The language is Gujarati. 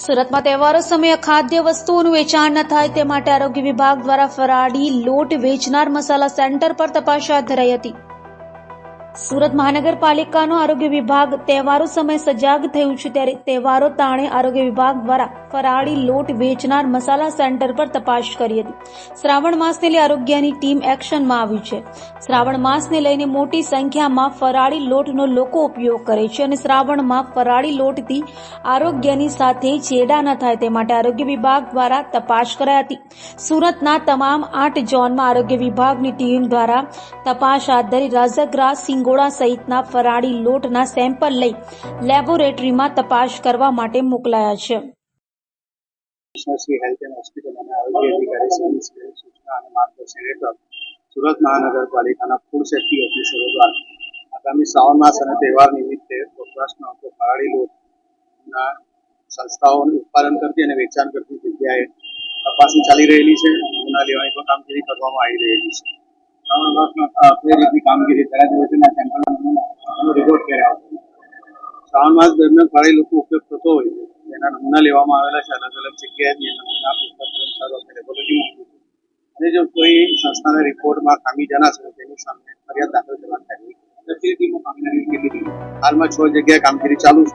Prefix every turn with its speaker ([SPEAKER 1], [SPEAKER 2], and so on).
[SPEAKER 1] સુરતમાં તહેવારો સમયે ખાદ્ય વસ્તુઓનું વેચાણ ન થાય તે માટે આરોગ્ય વિભાગ દ્વારા ફરાળી લોટ વેચનાર મસાલા સેન્ટર પર તપાસ હાથ ધરાઈ હતી. સુરત મહાનગરપાલિકાનો આરોગ્ય વિભાગ તહેવારો સમય સજાગ થયું છે ત્યારે તહેવારો તાણે આરોગ્ય વિભાગ દ્વારા ફરાળી લોટ વેચનાર મસાલા સેન્ટર પર તપાસ કરી હતી. શ્રાવણ માસને લઈ આરોગ્યની ટીમ એક્શનમાં આવી છે. શ્રાવણ માસને લઈને મોટી સંખ્યામાં ફરાળી લોટનો લોકો ઉપયોગ કરે છે અને શ્રાવણમાં ફરાળી લોટથી આરોગ્યની સાથે ચેડા ન થાય તે માટે આરોગ્ય વિભાગ દ્વારા તપાસ કરાઈ હતી. સુરતના તમામ આઠ ઝોનમાં આરોગ્ય વિભાગની ટીમ દ્વારા તપાસ હાથ ધરી રાજગરા સિંગોડા સહિતના ફરાળી લોટના સેમ્પલ લઈ લેબોરેટરીમાં તપાસ કરવા માટે મોકલાયા છે.
[SPEAKER 2] સુરત મહાનગરપાલિકાના ફૂડ સેફ્ટી ઓફિસરો દ્વારા આગામી શ્રાવણ માસ અને તહેવાર નિમિત્તે વપરાશમાં આવતો ફરાળી લોટના સંસ્થાઓનું ઉત્પાદન કરતી અને વેચાણ કરતી જગ્યાએ તપાસણી ચાલી રહેલી છે. નમૂના લેવાની પણ કામગીરી કરવામાં આવી રહેલી છે. શ્રાવણ માસમાં કઈ રીતની કામગીરી કયા દિવસના સેમ્પલ એનો રિપોર્ટ કર્યા શ્રાવણ માસ દરમિયાન ફરાળી લોકો ઉપયોગ થતો હોય છે. એના નમૂના લેવામાં આવેલા છે અલગ અલગ જગ્યાએ નમૂના અને જો કોઈ સંસ્થાના રિપોર્ટમાં ખામી જણાશે તો તેની સામે ફરિયાદ દાખલ કરવાની થાય કામગીરી કેટલી હાલમાં છ જગ્યાએ કામગીરી ચાલુ છે.